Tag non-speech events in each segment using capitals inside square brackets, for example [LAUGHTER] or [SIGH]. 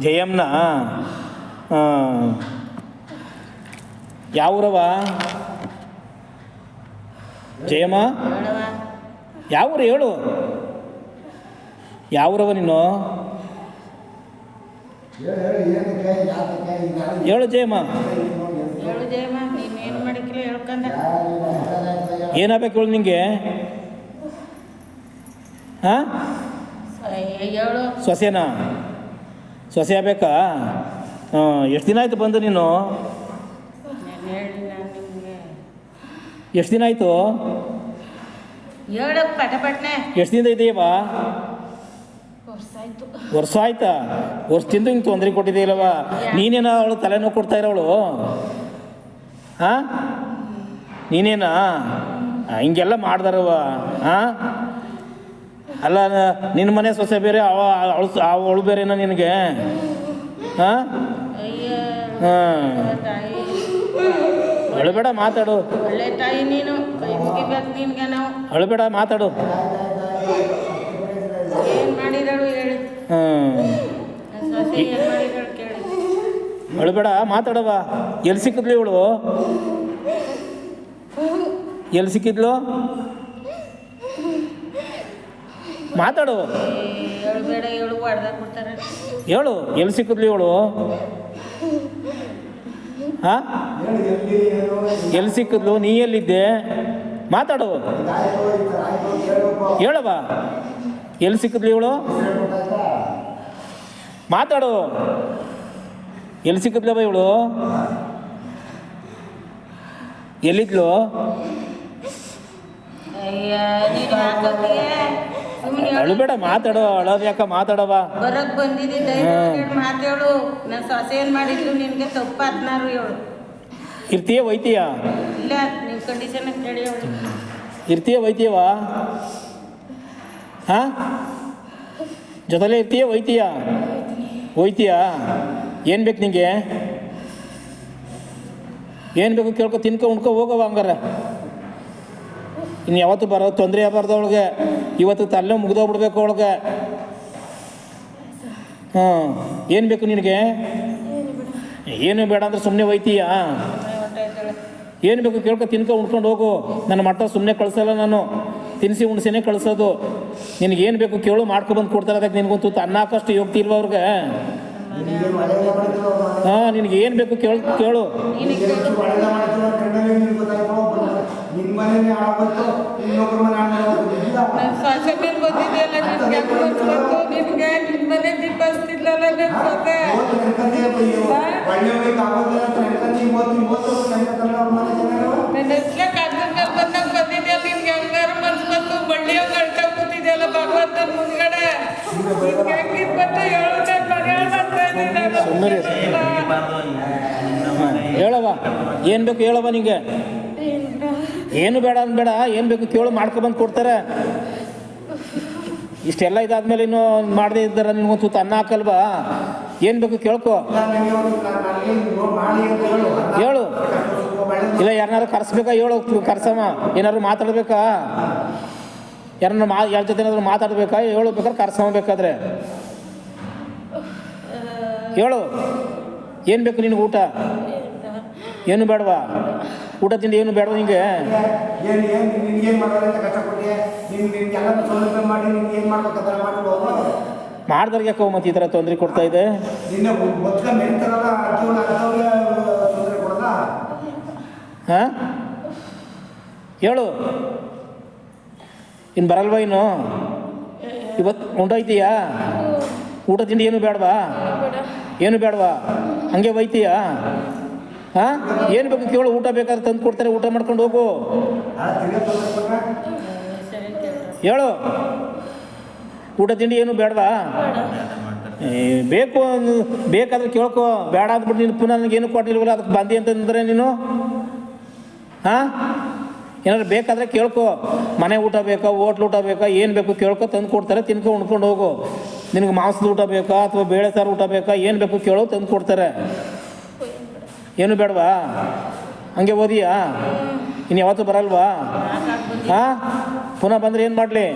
ಜಯಮ್ನ ಯಾವೂರವ ಜಯಮ್ಮ? ಯಾವೂರು ಹೇಳು? ಯಾವೂರವ ನೀನು? ಹೇಳು ಜಯಮ್ಮ. ಏನಾಗಬೇಕು ಹೇಳು ನಿಂಗೆ? ಹಾಂ ಸೊಸೆನಾ? ಸೊಸೆ ಆಗ್ಬೇಕಾ? ಹಾಂ ಎಷ್ಟು ದಿನ ಆಯಿತು ಬಂದು ನೀನು? ಎಷ್ಟು ದಿನ ಆಯಿತು? ಎಷ್ಟು ದಿನ ಇದೆಯವ್ವ ವರ್ಷ ಆಯ್ತು. ವರ್ಷ ಆಯ್ತಾ? ವರ್ಷದಿಂದ ಹಿಂಗೆ ತೊಂದರೆ ಕೊಟ್ಟಿದೆಯಲ್ಲವ ನೀನೇನ ಅವಳು ತಲೆನೋವು ಕೊಡ್ತಾ ಇರೋವಳು ಹಾಂ? ನೀನೇನಾ? ಹಿಂಗೆಲ್ಲ ಮಾಡ್ದಾರವ ಹಾಂ? ಅಲ್ಲ ನಿನ್ನ ಮನೆ ಸೊಸೆ ಬೇರೆ ಅವ ಅವಳು ಅವಳು ಬೇರೆನಾ ನಿನಗೆ? ಹಾಂ? ಹಾಂ. ಅಳಬೇಡ ಮಾತಾಡು. ಅಳಬೇಡ ಮಾತಾಡು. ಏನು ಮಾಡಿದಳು ಹೇಳಿ. ಹಾಂ. ನನ್ನ ಸೊಸೆ ಏನು ಮಾಡಿದಳು ಕೇಳಿ. ಅಳಬೇಡ ಮಾತಾಡವ ಎಲ್ಲಿ ಸಿಕ್ಕಿದ್ಲು ಇವಳು? ಎಲ್ಲಿ ಸಿಕ್ಕಿದ್ಲು? ಮಾತಾಡು. ಹೇಳು ಹೇಳು ಹೇಳು ಎಲ್ಲಿ ಸಿಕ್ಕಿದ್ಲು ಇವಳು ಹಾ? ಎಲ್ಲಿ ಸಿಕ್ಕಿದ್ಲು? ನೀ ಎಲ್ಲಿದ್ದೆ? ಮಾತಾಡು. ಹೇಳವ ಎಲ್ಲಿ ಸಿಕ್ಕಿದ್ಲು ಇವಳು ಮಾತಾಡು. ಎಲ್ಲಿ ಸಿಕ್ಕಿದ್ಲವ ಇವಳು ಎಲ್ಲಿದ್ಲು? ಅಯ್ಯ ಬೇಡ ಮಾತಾಡೋ ಅಳೋದ್ ಅಳಬೇಡ ಮಾತಾಡು ಅಳೋದು ಯಾಕ ಮಾತಾಡವ? ಬರಕ್ ಬಂದಿದ್ದಿ ಮಾತೇಳು ನನ್ನ ಸೊಸೆ ಏನು ಮಾಡಿದ್ಲು ನಿನ್ಗೆ ತಪ್ಪು ಹತ್ನಾರು ಹೇಳು. ಇರ್ತೀಯ ಒಯ್ತೀಯ ಇಲ್ಲ ನಿಮ್ಮ ಕಂಡೀಷನ್ ಕೇಳಿ ಇರ್ತೀಯ ಒಯ್ತೀಯವ ಹಾ? ಜೊತೆಲೇ ಇರ್ತೀಯ ಒಯ್ತೀಯ ಒಯ್ತೀಯ ಏನು ಬೇಕು ನಿಂಗೆ? ಏನು ಬೇಕು ಕೇಳ್ಕೊ ತಿನ್ಕೊ ಉಣ್ಕೊ ಹೋಗವ ಹಂಗಾರೆ. ಇನ್ನು ಯಾವತ್ತು ಬರೋ ತೊಂದರೆ ಆಗಬಾರ್ದು ಅವಳಿಗೆ. ಇವತ್ತು ತಲೆ ಮುಗಿದೋಗ್ಬಿಡ್ಬೇಕು ಅವಳಿಗೆ. ಹಾಂ, ಏನು ಬೇಕು ನಿನಗೆ? ಏನು ಬೇಡ ಅಂದ್ರೆ ಸುಮ್ಮನೆ ಒಯ್ತೀಯಾ ಏನು ಬೇಕು ಕೇಳ್ಕೊ, ತಿನ್ಕೊ, ಉಣ್ಕೊಂಡು ಹೋಗು. ನನ್ನ ಮಟ್ಟ ಸುಮ್ಮನೆ ಕಳ್ಸಲ್ಲ ನಾನು. ತಿನ್ಸಿ, ಉಣ್ಸಿನೇ ಕಳಿಸೋದು. ಏನು ಬೇಕು ಕೇಳು, ಮಾಡ್ಕೊ ಬಂದು ಕೊಡ್ತಾರೆ ಅದಕ್ಕೆ ನಿನಗೊಂದು ತನ್ನಾಕಷ್ಟು ಯೋಗ್ತಿ ಇಲ್ವ ಅವ್ರಿಗೆ? ಹಾಂ, ನಿನಗೆ ಏನು ಬೇಕು ಕೇಳು ಕೇಳು. ನನ್ನ ಸೊಸೆ ಬಂದಿದೆಯಲ್ಲ ಯಾಕೆ ಅನ್ಸ್ಬೇಕು ನಿನಗೆ ನಿನ್ನ ಮನೆ ನನ್ನ ಸೊಸೆ ನನ್ನ ಹೆಸ್ರ ಬಂದಾಗ ಬಂದಿದ್ಯಲ್ಲ ಹೆಂಗಾರು ಗಂಟ ಕೂತಿದ್ಯಲ್ಲ ಭಗವಂತನ ಮುಂದ್ಗಡೆ? ನಿನ್ಗೆ ಹೆಂಗಿದ್ ಬಂತ? ಹೇಳು ನಾನು ಮರ್ಯಾದೆ ಮಾಡ್ತಾ ಇದ್ದೀನಿ ಸುಮ್ಮನೆ ಹೇಳವ ಏನ್ ಬೇಕು ಹೇಳವ ನಿಂಗೆ? ಏನು ಬೇಡ ಅನ್ಬೇಡ ಏನು ಬೇಕು ಕೇಳು ಮಾಡ್ಕೊಬಂದು ಕೊಡ್ತಾರೆ. ಇಷ್ಟೆಲ್ಲ ಇದಾದ್ಮೇಲೆ ಇನ್ನು ಮಾಡದೇ ಇದ್ದಾರೆ, ನಿನ್ಗೊಂದು ತುತ್ತು ಅನ್ನ ಹಾಕಲ್ವಾ? ಏನು ಬೇಕು ಕೇಳ್ಕೊ. ಹೇಳು. ಇಲ್ಲ ಯಾರನ್ನಾರು ಕರ್ಸ್ಬೇಕಾ? ಹೇಳು, ಕರ್ಸಮ್ಮ. ಏನಾದ್ರು ಮಾತಾಡ್ಬೇಕಾ? ಯಾರನ್ನ ಮಾ ಯಾರ ಜೊತೆ ಏನಾದ್ರು ಮಾತಾಡ್ಬೇಕಾ? ಹೇಳು, ಬೇಕಾದ್ರೆ ಕರ್ಸಮ್ಮ ಬೇಕಾದ್ರೆ. ಹೇಳು. ಏನು ಬೇಕು ನಿನಗೆ ಊಟ? ಏನು ಬೇಡವಾ? ಊಟ ತಿಂಡಿ ಏನು ಬೇಡ ಹಿಂಗೆ ಏನು ಏನು ನಿನ್ಗೇನು ಮಾಡೋದು ಅಂತ ಕಷ್ಟಪಟ್ಟು? ನಿನ್ ನಿನ್ಗೆಲ್ಲ ಸೌಲಭ್ಯ ಮಾಡಿ ನಿನ್ಗೆ ಏನು ಮಾಡ್ಬೇಕು ಅದನ್ನ ಮಾಡ್ಬೋದು ಮಾಡ್ದವ್ರಿಗೆ ಯಾಕೋ ಮತ್ತೆ ಈ ಥರ ತೊಂದರೆ ಕೊಡ್ತಾ ಇದೆ? ನಿನ್ನ ತೊಂದರೆ ಹಾಂ? ಹೇಳು. ಇನ್ನು ಬರಲ್ವಾ ಇನ್ನು? ಇವತ್ತು ಉಂಟಾಯ್ತೀಯಾ ಊಟ ತಿಂಡಿ ಏನು ಬೇಡವಾ? ಏನು ಬೇಡವಾ? ಹಂಗೆ ಒಯ್ತೀಯಾ ಹಾಂ? ಏನು ಬೇಕು ಕೇಳು, ಊಟ ಬೇಕಾದ್ರೆ ತಂದು ಕೊಡ್ತಾರೆ, ಊಟ ಮಾಡ್ಕೊಂಡು ಹೋಗು. ಹೇಳು. ಊಟ ತಿಂಡಿ ಏನು ಬೇಡವಾ? ಬೇಕು ಬೇಕಾದ್ರೆ ಕೇಳ್ಕೊ. ಬೇಡ ಅಂದ್ಬಿಟ್ಟು ನೀನು ಪುನಃ ನನಗೇನು ಕೊಟ್ಟಿಲ್ವಲ್ಲ ಅದಕ್ಕೆ ಬಂದಿ ಅಂತಂದ್ರೆ ನೀನು? ಹಾಂ? ಏನಾದ್ರು ಬೇಕಾದ್ರೆ ಕೇಳ್ಕೊ. ಮನೆ ಊಟ ಬೇಕಾ, ಹೋಟ್ಲ್ ಊಟ ಬೇಕಾ, ಏನು ಬೇಕು ಕೇಳ್ಕೊ, ತಂದು ಕೊಡ್ತಾರೆ, ತಿನ್ಕೊ, ಉಣ್ಕೊಂಡು ಹೋಗು. ನಿನಗೆ ಮಾಂಸದ ಊಟ ಬೇಕಾ, ಅಥವಾ ಬೇಳೆ ಸಾರು ಊಟ ಬೇಕಾ, ಏನು ಬೇಕು ಕೇಳೋ, ತಂದು ಕೊಡ್ತಾರೆ. ಏನು ಬೇಡವಾ? ಹಂಗೆ ಓದಿಯಾ? ಇನ್ನು ಯಾವತ್ತೂ ಬರಲ್ವಾ? ಹಾಂ? ಪುನಃ ಬಂದ್ರೆ ಏನು ಮಾಡಲಿ?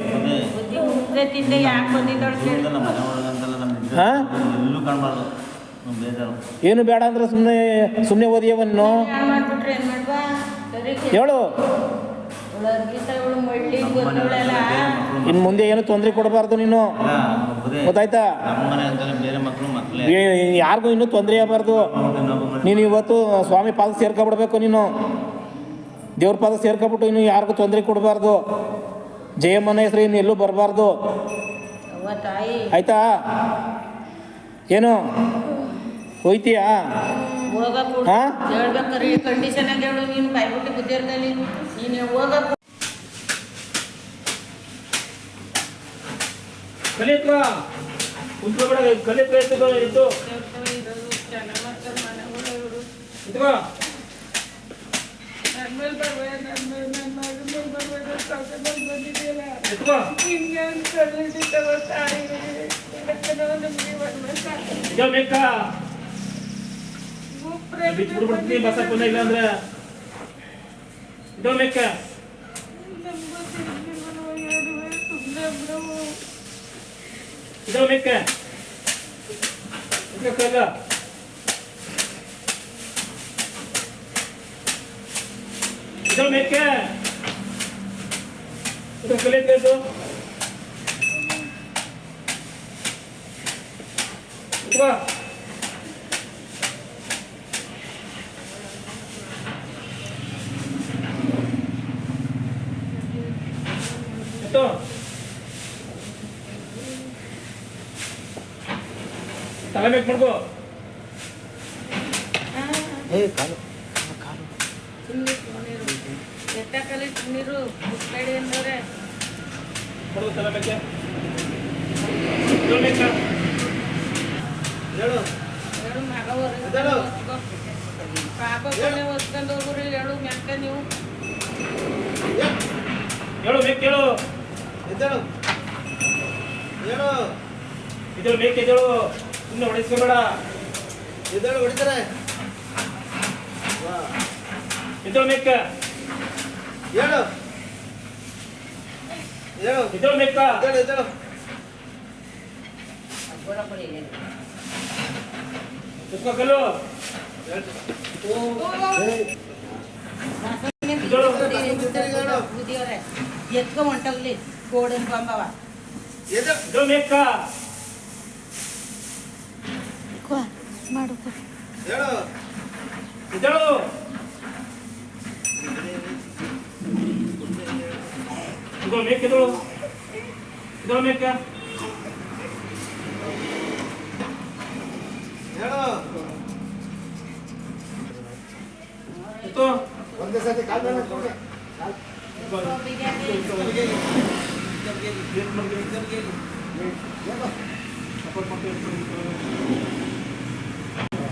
ಹಾಂ? ಏನು ಬೇಡ ಅಂದ್ರೆ ಸುಮ್ಮನೆ ಸುಮ್ಮನೆ ಸರಿ ಹೇಳು. ಇನ್ನು ಮುಂದೆ ಏನು ತೊಂದರೆ ಕೊಡಬಾರ್ದು ನೀನು? ಗೊತ್ತಾಯ್ತಾ? ಯಾರಿಗೂ ಇನ್ನೂ ತೊಂದರೆ ಆಗಬಾರ್ದು. ನೀನು ಇವತ್ತು ಸ್ವಾಮಿ ಪಾದ ಸೇರ್ಕೊಬಿಡ್ಬೇಕು ನೀನು. ದೇವ್ರ ಪಾದ ಸೇರ್ಕೊಬಿಟ್ಟು ಇನ್ನು ಯಾರಿಗೂ ತೊಂದರೆ ಕೊಡಬಾರ್ದು. ಜಯಮ್ಮನ ಹೆಸರು ಇನ್ನು ಎಲ್ಲೂ ಬರಬಾರ್ದು. ಆಯ್ತಾ? ಏನು? ಹೋಯ್ತೀಯಾ? ಹಾಂ? ಹಾ? ಹೇಳ್ಬೇಕಾರೆ ಕಂಡೀಷನ್ ಆಗಿ ಹೇಳು ನೀನು ಬಾಯ್ಬಿಟ್ಟು ಬುದ್ಧಿರ್ದಲ್ಲಿ ನೀನು ಹೋಗಕ್ ಕಲಿಯತ್ವ ಕುಂತ್ಕೊಬೇಡ ಕಲಿಯತ್ವ ಎತ್ತು ಎತ್ತು ಇಟ್ಕೋ ನನ್ಮೇಲೆ ಬರ್ಬೇಡ ನನ್ಮೇಲೆ ನನ್ನ ಮಗನ ಮೇಲೆ ಬರ್ಬೇಡ ಸಾಕದಲ್ಲಿ ಬಂದಿದೆಯಲ್ಲ ಎತ್ಕೋ ನಿನ್ಗೆ ಅಂತ ಕಳ್ಳಿಟ್ಟಿತ್ತವ ತಾಯಿ ಇದಕ್ಕೆನೋ ನಮ್ಗೆ ಬರ್ಬೇಕಾ ಇದಾವ ಬೇಕ? ಗುಪ್ರೆ ಬಿಟ್ಬಿಟ್ಟು ಬಿಡ್ತೀನಿ ಬಸಪ್ಪನ ಇಲ್ಲ ಅಂದ್ರೆ. ಇದಾವ ಬೇಕ? ನಮ್ಗೂ ತಿಳಿದಿಲ್ವಲ್ಲ ಹೇಳುವೆ ಸುಮ್ಮನೆ ಬಿಡವು ಇದಾವ ಬೇಕ ಕಲ್ಲ ಇದಾವ ಬೇಕ ಇದು ಕಲಿಯತ್ತೆ ಇಟ್ಕೋ ಎತ್ತು ತಲೆ ಬೇಕು ಮಾಡ್ಕೋ ಎತ್ತಕಲಿ ನೀರು ಮುಟ್ಬೇಡಿ ಅಂದ್ರೆ ಕೊಡು ತಲೆ ಬೇಕೆ? ಹೇಳು. ಹೇಳು ಮಗ ಹೊರಗೆ ಪಾಪ ಕೊನೆ ಹೊತ್ಕೊಂಡು ಹೋಗ್ರಿ ಹೇಳು ಮ್ಯಾಕ ನೀವು. ಹೇಳು ಬೇಕು ಹೇಳು. ಎದ್ದೇಳು. ಹೇಳು. ಇದ್ರಲ್ಲಿ ಬೇಕು ಎದ್ದೇಳು. ಸುಮ್ಮನೆ ಹೊಡಿಸ್ಕೋಬೇಡ ಎದ್ದೇಳು ಹೊಡಿತಾರೆ. ಇದ್ರಲ್ಲಿ ಬೇಕ ಹೇಳು. ಹೇಳು. ಇದ್ರಲ್ಲಿ ಬೇಕಾ ಎದ್ದೇಳು ಎದ್ದೇಳು. ಎತ್ಕೋ ಕಲ್ಲು ಬುದ್ಧಿಯವ್ರೆ ಎತ್ಕೊ ಹೊಂಟೋಗ್ಲಿ ಗೋಡನ್ ಬಂಬವ. ಎದ್ದೇಳು ಇದ್ರಲ್ಲಿ ಬೇಕಾ ಹೇಳು ಇದ್ದೇಳು. ಇದ್ರಲ್ಲಿ ಬೇಕು ಎದ್ದೇಳು ಇದ್ರಲ್ಲಿ ಬೇಕಾ ಹೇಳು. ಎತ್ತು ಒಂದೇ ಸತಿ ಕಾಲ್ ಮೇಲೆ ಹಾಕ್ಬಿಡಿ. ಏನೋ? ಸಪೋರ್ಟ್ ಹೊರಗು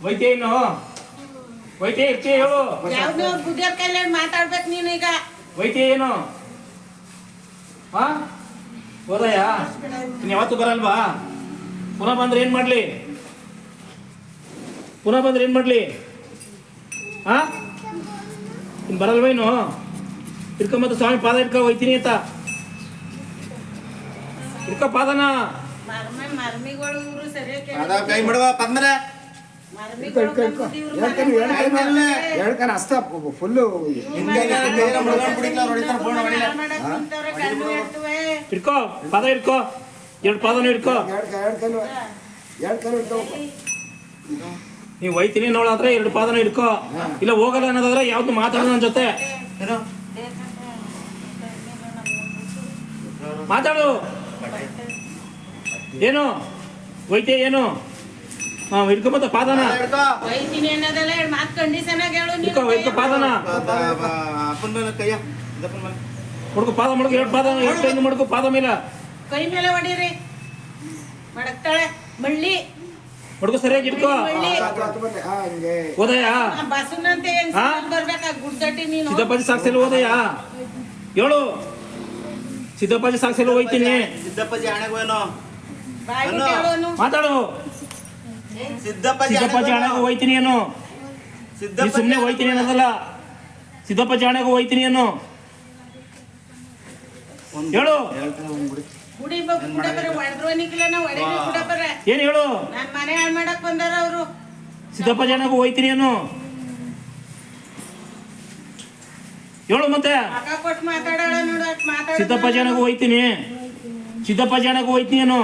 ವೈದ್ಯ ಇನ್ನು ವೈದ್ಯ ಇರ್ತೀಯ ಹೇಳು ಬುದ್ಧಿಯವ್ರ ಕೈಲಿ ಮಾತಾಡ್ಬೇಕು ನೀನು ಈಗ ವೈದ್ಯ ಏನು ಹಾ ಹೋದಯ್ಯ ಇನ್ನು ಯಾವತ್ತು ಬರಲ್ವಾ? ಪುನಃ ಬಂದ್ರೆ ಏನು ಮಾಡಲಿ? ಪುನಃ ಬಂದ್ರೆ ಏನು ಮಾಡಲಿ? ಹಾ ನೀನು ಬರಲ್ವ ಇನ್ನು? ಇಟ್ಕೊಂಬತ್ತು ಸ್ವಾಮಿ ಪಾದ ಇಟ್ಕೊ ಹೋಯ್ತೀನಿ ಅಂತ. ಇಟ್ಕೊ ಪಾದನಾ. ಕೈ ಮಾಡುವ ಪದ್ಮರ ಎರಡು ಕಣ ಫುಲ್ಲು ಪಾದ ಹಿಡ್ಕೋ, ಎರಡು ನೀವು ಒಯ್ತೀನಿ ನೋಡಾದ್ರೆ ಎರಡು ಪಾದನ ಇಡ್ಕೋ ಇಲ್ಲ ಹೋಗಲ್ಲ ಅನ್ನೋದಾದ್ರೆ ಯಾವ್ದು ಮಾತಾಡೋ ನನ್ನ ಜೊತೆ. ಮಾತಾಡು. ಏನು? ಒಯ್ತೆ ಏನು? ಹಾ ಹಿಡ್ಕೊಂಬತ್ತ ಪಾದನ. ವೈದ್ಯನಿ ಅನ್ನೋದೆಲ್ಲ ಹೇಳಿ ಮಾತು ಕಂಡೀಷನ್ ಆಗಿ ಹೇಳು ಹಿಡ್ಕೋ ಹಿಡ್ಕೋ ಪಾದನ. ಅಪ್ಪನ ಮೇಲೆ ಕೈಯ ಇದಪ್ಪನ ಮೇಲೆ. ಹುಡುಗ ಪಾದ ಮಡ್ಕೊ ಎರಡು ಪಾದ ಎರಡು ಕೈಯಿಂದ ಮಡ್ಕೊ ಪಾದ ಮೇಲೆ. ಕೈ ಮೇಲೆ ಹೊಡೀರಿ ಮಡಕ್ತಾಳೆ ಮಳ್ಳಿ ಹುಡುಗ ಸರಿಯಾಗಿ ಇಟ್ಕೋ ಓದಯ್ಯ ಬಸವನಂತೆ? ಬರ್ಬೇಕಾ? ಗುಡ್ಡಟ್ಟಿ ನೀನು? ಸಿದ್ದಪ್ಪಾಜಿ ಸಾಕ್ಷಿಯಲ್ಲಿ ಓದಯ್ಯ ಹೇಳು. ಸಿದ್ದಪ್ಪಾಜಿ ಸಾಕ್ಷಿಯಲ್ಲಿ ಹೋಯ್ತೀನಿ. ಸಿದ್ದಪ್ಪಾಜಿ ಹಣೆಗೋನು. ಮಾತಾಡು. ಸಿದ್ದಪ್ಪಾಜಿ ಜಾಣೆಗೆ ಹೋಯ್ತೀನಿ ಏನು ಸುಮ್ಮನೆ ಹೋಯ್ತೀನಿ ಅನ್ನೋದಲ್ಲ. ಸಿದ್ದಪ್ಪ ಜಾಣೆಗೆ ಹೋಯ್ತೀನಿ ಏನು ಹೇಳು. ಏನ್ ಹೇಳು? ಸಿದ್ದಪ್ಪ ಮನೆ ಹಾಳು ಮಾಡಕ್ ಬಂದಾರ ಅವರು. ಸಿದ್ದಪ್ಪಾಜಿ ಹಣೆಗೂ ಹೋಯ್ತೀನಿ ಏನು ಹೇಳು ಮತ್ತೆ. ಸಿದ್ದಪ್ಪ ಹಣೆಗೂ ಹೋಯ್ತೀನಿ. ಸಿದ್ದಪ್ಪ ಹಣೆಗೂ ಹೋಯ್ತೀನಿ ಏನು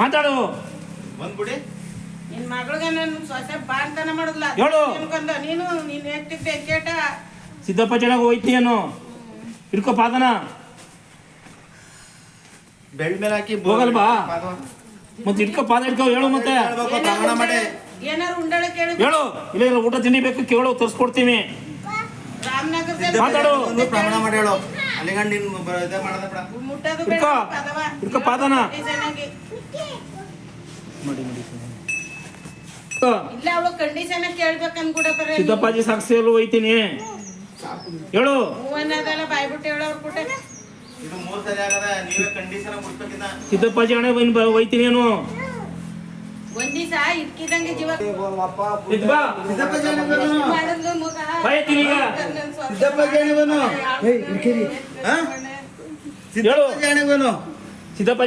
ಮಾತಾಡು. ಬಂದ್ಬಿಡಿ. ನಿನ್ ಮಗಳಿಗೆ ನನ್ನ ಸೊಸೆ ಬಾಂತನ ಮಾಡುದಿಲ್ಲ ಹೇಳು. ಅನ್ಕೊಂಡ ನೀನು ನೀನ್ ಎಷ್ಟಿದ್ದೆ ಕೇಟ. ಸಿದ್ದಪ್ಪ ಚೆನ್ನಾಗಿ ಹೋಯ್ತೀಯನು? ಇಡ್ಕೋ ಪಾದನ. ಬೆಳ್ ಮೇಲೆ ಹಾಕಿ ಹೋಗಲ್ವಾ? ಮತ್ತೆ ಹಿಡ್ಕೋ ಪಾದ ಇಟ್ಕೋ ಹೇಳು ಮತ್ತೆ. ಹೇಳ್ಬೇಕು? ಪ್ರಮಾಣ ಮಾಡಿ. ಏನಾರು ಉಂಡಳ ಕೇಳಿ ಹೇಳು. ಇಲ್ಲ ಇಲ್ಲ ಊಟ ತಿಂಡಿ ಬೇಕು ಕೇಳು ತರ್ಸ್ಕೊಡ್ತೀನಿ. ಮಾತಾಡು. ಒಂದು ಪ್ರಮಾಣ ಮಾಡಿ ಹೇಳು ಅಲ್ಲಿಗಂಡ್ ನೀನ್ ಬ- ಮಾಡದ ಬಿಡ ಮುಟ್ಟೋದು ಬೇಡ ಹಿಡ್ಕೋ. ಪದವ. ಹಿಡ್ಕೋ ಪಾದನ. Condition ಆಗಿ. ಹಿಡ್ಕೋ. ಇಲ್ಲ ಅವಳು ಕಂಡೀಷನ್ ಬರ ಸಿದ್ದಪ್ಪಾಜಿ ಸಾಕ್ಷಿಯಲ್ಲೂ ಹೋಯ್ತೀನಿ ಹೇಳು ಹೂವನ್ನದೆಲ್ಲ ಬಾಯ್ಬಿಟ್ಟು ಹೇಳೋರ್ ಕೂಟ ಇದು ಮೂರ್ ಸರಿ ಆಗದ ನೀವೇ ಕಂಡೀಷನ್ ಸಿದ್ದಪ್ಪಾಜಿ ಹಣೆ ಬಂದು ಹೋಯ್ತೀನಿ ಏನು ಒಂದ್ ದಿವಸ ಜೀವ ಮಾಡಿದ್ಲು ಮಗ. ನನ್ ಸ್ವಂತ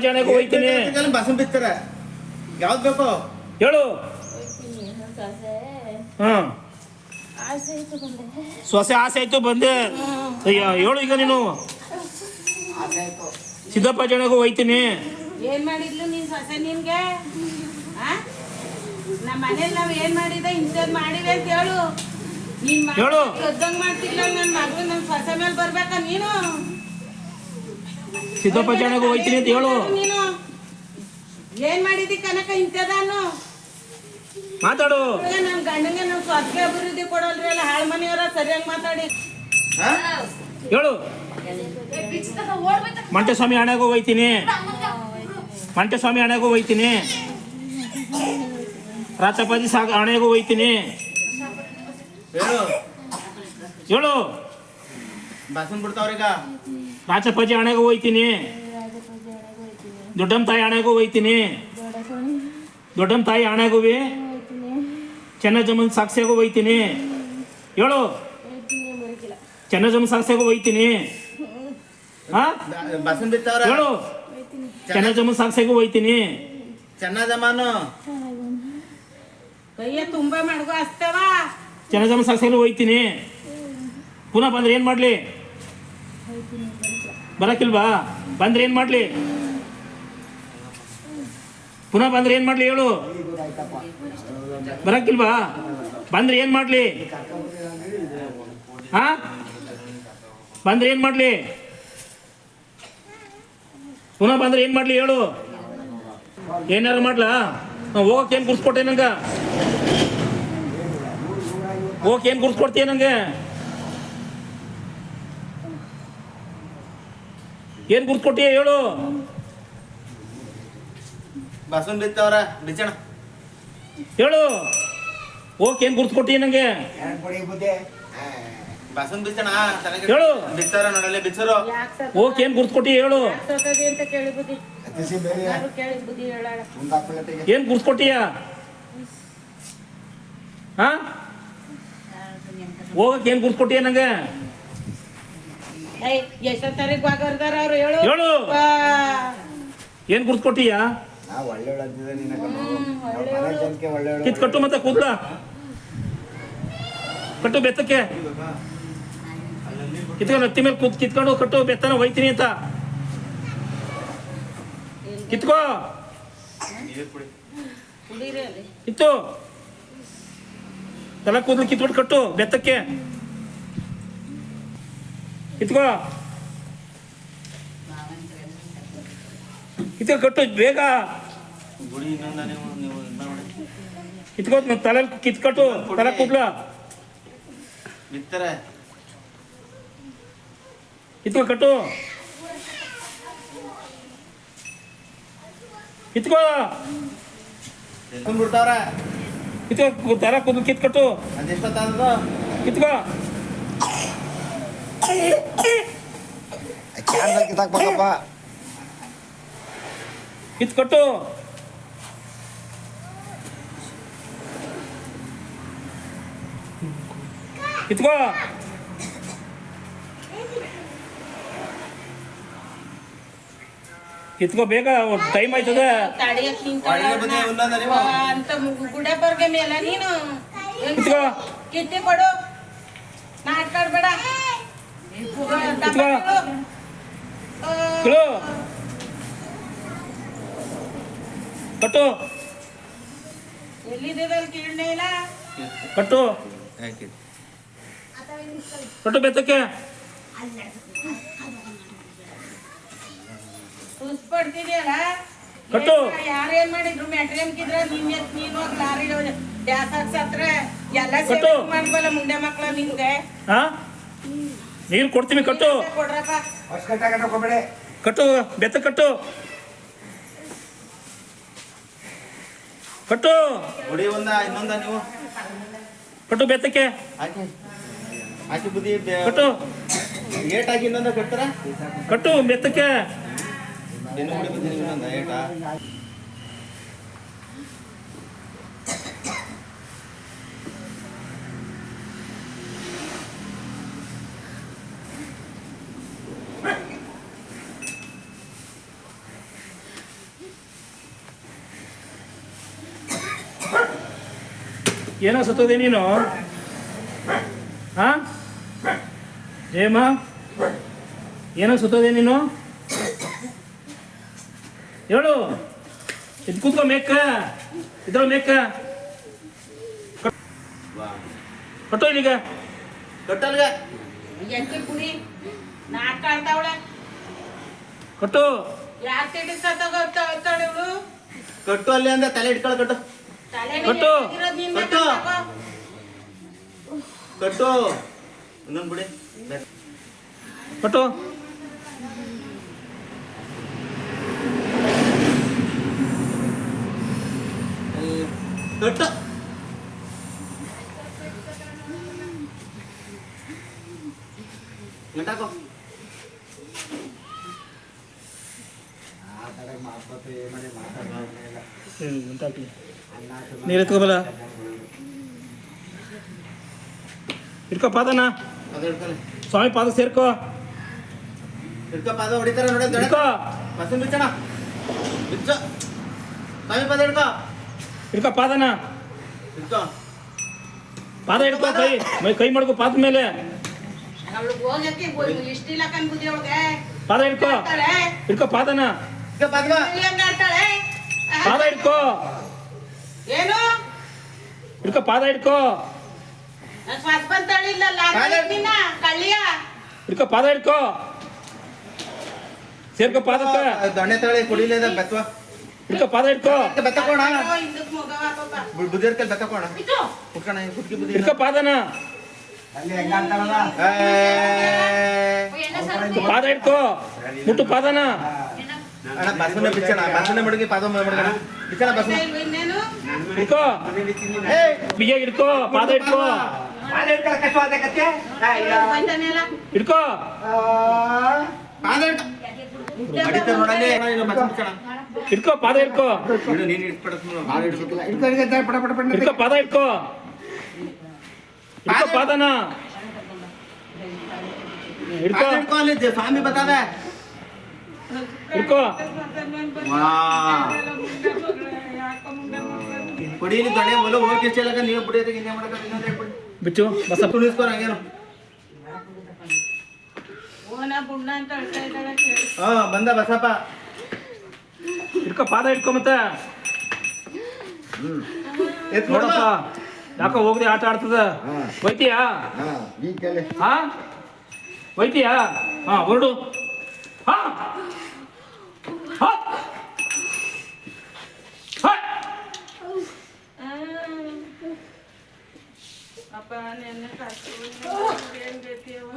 ಹಣೆಗೂ ಹೋಯ್ತೀನಿ ಬಸಂ ಬಿತ್ತಾರೆ ಯಾವ್ದು ಬೇಕು? ಹೇಳು. ಹಾ. ಸೊಸೆ ಆಸೆ ಆಯ್ತು ಬಂದೆ. ಅಯ್ಯ ಹೇಳು ಈಗ ನೀನು. ಸಿದ್ದಪ್ಪ ಜಾಣೆಗೂ ಹೋಯ್ತೀನಿ ಏನ್ ಮಾಡಿದ್ಲು ನೀನ್ ಸೊಸೆ ನಿನ್ಗೆ? ನಮ್ಮ ಮನೇಲಿ ನಾವ್ ಏನ್ ಮಾಡಿದೆ ಇಂಥದ್ ಮಾಡಿದೆ ಅಂತ ಹೇಳು. ನಿನ್ ಹೇಳು. ಕದ್ದಂಗ್ ಮಾಡ್ತಿಲ್ಲ ನನ್ ಮಗಳು ನನ್ ಸೊಸೆ ಮೇಲೆ ಬರ್ಬೇಕಾ ನೀನು? ಸಿದ್ದಪ್ಪಾಜಿ ಹಣೆಗೂ ಹೋಯ್ತೀನಿ ಅಂತ ಹೇಳು. ನೀನು? ಏನ್ ಮಾಡಿದಿ ಕನಕ ಇಂಥದಾನು ಮಾತಾಡು. ಇವಾಗ ನನ್ ಗಂಡಂಗೆ ನಮ್ ಸ್ವಾಸ್ಥ್ಯ ಅಭಿವೃದ್ಧಿ ಕೊಡಲ್ರಿ ಅಲ್ಲ ಹಾಳ್ ಮನೆಯವರ ಸರಿಯಾಗಿ ಮಾತಾಡಿ. ಹಾ? ಹೇಳು. ಮಂಟಸ್ವಾಮಿ ಹಣೆಗೂ ಹೋಯ್ತೀನಿ ಮಂಟಸ್ವಾಮಿ ಹಣೆಗೂ ಹೋಯ್ತೀನಿ ರಾಚಪ್ಪಾಜಿ ಸಾಗ ಹಣೆಗೂ ಹೋಯ್ತೀನಿ. ಹೇಳು. ಬಸನ್ ಬಿಡ್ತಾವ್ರೀಗ ರಾಚಪ್ಪಾಜಿ ಹಣೆಗೂ ಹೋಯ್ತೀನಿ. ದೊಡ್ಡಮ್ಮ ತಾಯಿ ಹಣೆಗೂ ಹೋಯ್ತೀನಿ. ದೊಡ್ಡಮ್ಮ ತಾಯಿ ಹಣೆಗೂ ಚೆನ್ನಜಮ್ಮನ ಸಾಕ್ಷಿಯಾಗೂ ಹೋಯ್ತೀನಿ. ಹೇಳು. ಚೆನ್ನಜಮ್ಮ ಸಾಕ್ಷಿಯಾಗೂ ಹೋಯ್ತೀನಿ. ಹೇಳು. ಚೆನ್ನಜಮ್ಮನ ಸಾಕ್ಷಿಯಾಗೂ ಹೋಯ್ತೀನಿ. ಚೆನ್ನ ಜಮಾನು ಕೈಯ ತುಂಬಾ ಸಾಕ್ಷಿಯಾಗೂ ಹೋಯ್ತೀನಿ ಪುನಃ ಬಂದ್ರೆ ಏನು ಮಾಡ್ಲಿ? ಬರಕಿಲ್ವಾ ಬಂದ್ರೆ ಏನು ಮಾಡ್ಲಿ? ಪುನಃ ಬಂದ್ರೆ ಏನು ಮಾಡ್ಲಿ ಹೇಳು? ಬರಕಿಲ್ವಾ ಬಂದ್ರೆ ಏನು ಮಾಡ್ಲಿ? ಹಾ ಬಂದ್ರೆ ಏನು ಮಾಡ್ಲಿ? ಪುನಃ ಬಂದ್ರೆ ಏನು ಮಾಡ್ಲಿ ಹೇಳು? ಏನಾರು ಮಾಡ್ಲಾ? ಹೋಗಕ್ಕೆ ಏನು ಗುರ್ಸ್ಕೊಟ್ಟೆ ನಂಗೆ? ಹೋಗಕ್ಕೆ ಏನು ಗುರ್ಸ್ಕೊಡ್ತೀಯ ನಂಗೆ? ಏನು ಗುರ್ಸ್ಕೊಟ್ಟಿಯ ಹೇಳು? ಬಸನ್ ಬಿತ್ತವ್ರ ಬಿಚ್ಚಣ ಹೇಳು. ಹೋಗಕ್ಕೆ ಏನು ಗುರ್ಸ್ಕೊಟ್ಟಿಯ ನಂಗೆ? ಬಸವನ್ ಬಿಚ್ಚಣ ಹೇಳು. ಬಿತ್ತಾರ ನೋಡಲ್ಲ ಬಿಚ್ಚರು. ಓಕೆ ಹೋಗಕ್ಕೆ ಏನು ಗುರ್ಸ್ಕೊಟ್ಟಿಯ ಹೇಳು. ಏನು ಗುರ್ಸ್ಕೊಟ್ಟಿಯ? ಹಾ? ಹೋಗಕ್ಕೆ ಏನು ನಂಗೆ? ತಾರೀಕು ಬಾಗರ್ದಾರ ಅವ್ರು ಹೇಳು. ಏನ್ ಕೊಟ್ಟಿಯ ಒಳ್ಳೆ ಕಿತ್ ಕಟ್ಟು ಮತ್ತೆ ಕೂದ್ಲ ಕಟ್ಟು ಬೆತ್ತಕ್ಕೆ. ಕಿತ್ಕೊಂಡು ಹತ್ತಿ ಮೇಲೆ ಕೂತ್ ಕಿತ್ಕೊಂಡು ಕಟ್ಟು ಬೆತ್ತನ ಹೋಯ್ತೀನಿ ಅಂತ. ಕಿತ್ಕೋ. ಇತ್ತು ತಲೆ ಕೂದಲು ಕಿತ್ಬಿಟ್ಟು ಕಟ್ಟು ಬೆತ್ತಕ್ಕೆ. ಕಿತ್ಕೋ. ಕಿತ್ಕೊ ಕಟ್ಟು ಬೇಗ. ಕಿತ್ಕೋ ತಲೆ ಕಿತ್ಕಟ್ಟು ತಲೆ ಕೂದ್ಲ. ಕಿತ್ಕೋ ಕಟ್ಟು. ಕಿತ್ಕೋ. ಬಿಡ್ತಾವ್ರ ಕಿತ್ಕೋ ತಲೆ ಕೂದಲು ಕಿತ್ಕಟ್ಟು. ಅದೆಷ್ಟೊತ್ತಾದ್ರು? ಕಿತ್ಕೋ. ಕ್ಯಾನ್ಸಲ್ ಕಿತ್ತಾಕ್ಬೇಕಪ್ಪ. ಕಿತ್ಕಟ್ಟು. ಕಿತ್ಕೋ. ಕಿತ್ಕೋ ಬೇಗ ಟೈಮ್ ಆಯ್ತದೆ? ಅಂತ ಗುಡ ಬರ್ಗೆ ಮೇಲೆ ನೀನು ಕಿತ್ಕೋ. ಕಿತ್ತಿ ಕೊಡು. ನಾಟಕ ಆಡ್ಬೇಡ ಕಿತ್ಕೋ. ಕಿಳು ಕಟ್ಟು. ಎಲ್ಲಿದ್ದದಲ್ಲಿ ಕೀಳ್ನೇ ಇಲ್ಲ? ಕಟ್ಟು. ಕಟ್ಟು ಬೆತ್ತಕ್ಕೆ. ತುಸ್ಪಡ್ತಿದ್ಯಲ್ಲ ಕಟ್ಟು. ಯಾರೇನ್ ಮಾಡಿದ್ರು? ಮೆಟ್ರಿಯಂ ಕಿದ್ರ ನಿನ್ ಎತ್ ನೀನು ಲಾರಿ ಡ್ಯಾಸ್ ಹಾಕ್ಸತ್ರ ಎಲ್ಲ ಕಟ್ಟು. ಮಾಡ್ಬಲ್ಲ ಮುಂಡೆ ಮಕ್ಳ ನಿನ್ಗೆ ಹಾ? ನೀರು ಕೊಡ್ತೀನಿ ಕಟ್ಟು. ಕೊಡ್ರಪ್ಪ. ಕಟ್ಟು ಬೆತ್ತ ಕಟ್ಟು. ಕಟ್ಟು. ಗುಡಿ ಒಂದ ಇನ್ನೊಂದ ನೀವು. ಕಟ್ಟು ಬೆತ್ತಕ್ಕೆ. ಹಾಕಿ. ಹಾಕಿ ಬುದ್ಧಿ ಕಟ್ಟು. ಏಟಾಗಿ ಇನ್ನೊಂದು ಇನ್ನೊಂದ ಕಟ್ತಾರ? ಕಟ್ಟು ಬೆತ್ತಕ್ಕೆ. ಏಟಾ ಏನೋ ಸುತ್ತದೆ ನೀನು? ಹಾ ಏಮ ಏನೋ ಸುತ್ತದೆ ನೀನು? ಹೇಳು. ಇದು ಕೂತ್ಕೋ ಮೇಕ. ಇದ್ರ ಮೇಕ. ಕಟ್ಟೋ ಇಲ್ಲಿಗ ಕಟ್ಟಲ್ಗ ಕಟ್ಟು. ಕಟ್ಟು ಅಲ್ಲಿ ಅಂದ ತಲೆ ಇಟ್ಕೊಳ ಕಟ್ಟು. ತಲೆ ಕಟ್ಟು. ಕಟ್ಟು. ಕಟ್ಟು. ಒಂದೊಂದು ಬಿಡಿ. ಕಟ್ಟು ಕಟ್ಟು ಗಂಟಾಕೋ ಆ ಕಡೆ ಮಾತಾಡ್ತಾ ಏನ್ ಮಾಡಿ ಮಾತಾಡ್ತಾ ಹ್ಮ್, ಉಂಟಾಗ್ಲಿ ಅನ್ನ ನೀರು ಎತ್ಕೋಬಲ್ಲ ಇಟ್ಕೋ ಪಾದನ. ಸ್ವಾಮಿ ಪಾದ ಸೇರ್ಕೋ. ಇಟ್ಕೋ ಪಾದ ಹೊಡಿತಾರ ನೋಡಿ ಬಿಚ್ಚ. ಸ್ವಾಮಿ ಪಾದ ಹಿಡ್ಕೊ. ಹಿಡ್ಕೋ ಪಾದನ. ಹಿಡ್ಕೊ. ಪಾದ ಹಿಡ್ಕೋ ಕೈ ಮೈ ಕೈ ಮಾಡ್ಕೋ ಪಾದ ಮೇಲೆ. ಅವಳು ಹೋಗಕ್ಕೆ ಇಷ್ಟಿಲ್ಲ ಕನ್ಬುದ್ದಿ ಅವಳಿಗೆ. ಪಾದ ಹಿಡ್ಕೋ. ಆಡ್ತಾಳೆ ಹಿಡ್ಕೋ ಪಾದನ. ಹಿಡ್ಕೊ ಪಾದ್ಗ ಹೆಂಗ್ ಆಡ್ತಾಳೆ. ಪಾದ ಹಿಡ್ಕೋ. ಏನು? ಹಿಡ್ಕೋ ಪಾದ ಹಿಡ್ಕೋ. ನನ್ ಶ್ವಾಸ ಬಂತಾಳಿಲ್ಲ ಕಾಲ- ನಿನ್ನ ಕಳ್ಳಿಯ. ಹಿಡ್ಕೋ ಪಾದ ಹಿಡ್ಕೋ. ಸೇರ್ಕೋ ಪಾದಕ್ಕ. ದೊಣ್ಣೆ ತಗೊಳ್ಳಿ ಕುಡಿಲೇದ ಬೆತ್ತವ ಹಿಡ್ಕೋ ಪಾದ ಇಟ್ಕೋ. ಬೆತ್ತಕೋಣ. ಬುದ್ಧಿ ಇರ್ತಲ್ಲ ಬೆತ್ತಕೋಣ. ಕುಟ್ಕೋಣ ಕುಟ್ಕಿ ಬುದ್ಧಿ. ಪಾದನ. ಪಾದ ಇಟ್ಕೋ. ಮುಟ್ಟು ಪಾದನ. ಅಣ್ಣ ಬಸ್ಸನ್ನ ಬಿಚ್ಚಣ. ಬಸವನ ಮಡಗಿ ಪಾದ ಮಡಗಣ ಬಿಚ್ಚಣ ಬಸ್ ಇಲ್ವ ಇನ್ನೇನು? ಹಿಡ್ಕೋ ಬಿಗ ಹಿಡ್ಕೋ ಪಾದ ಇಟ್ಕೋ. ಪಾದ. ಆಗುತ್ತೆ ಬಂದಾನೆ ಪಾದ ನೋಡಲ್ಲಿ. ಬಿಚ್ಚಣ. ಹಿಡ್ಕೋ ಪಾದ ಇಟ್ಕೋ ಇಟ್ಕೋ ಪಾದ ಹಿಡ್ಕೋ. ಹಿಡ್ಕೋ ಪಾದನ. ಸ್ವಾಮಿ ದೊಡ್ಡ ಮೊಲ ಹೋಗಿ ಚೆಲ್ಲಕ ನೀವು ಬಿಡಿಯೋದಕ್ಕೆ ಇನ್ನೇ ಮಾಡಕ ಇನ್ನೊಂದು ಹೇಳ್ಬಿಡಿ ಬಿಚ್ಚು ಬಸಪ್ಪ ತುಳಿಸ್ಕೊ ಹಂಗೇನು. ಹಾ ಬಂದ ಬಸಪ್ಪ. ಹಿಡ್ಕೊ ಪಾದ ಇಟ್ಕೊ ಮತ್ತೆ. ಎತ್ ನೋಡಪ್ಪ ಯಾಕೋ ಹೋಗದೆ ಆಟ ಆಡ್ತದ. ಹೋಯ್ತೀಯಾ? ಹಾ ಹೋಯ್ತೀಯಾ? ಹಾ ಹೊರಡು. ಹಾ. ಹಾ. ಹಾ. ಅಪ್ಪ ನೆನ್ನೆ ಕಷ್ಟ ಏನ್ ಗತಿಯವ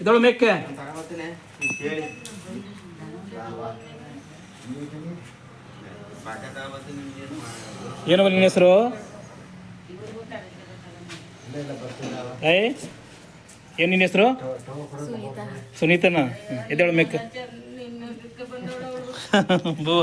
ಇದಳು ಮೇಕೆ. ಏನು ನಿನ್ನ ಹೆಸರು? ಏಯ್ ಏನು ನಿನ್ನ ಹೆಸರು? ಸುನೀತನ. ಎದ್ದೇಳು ಮೇಕೆ. [LAUGHS] ಬೋ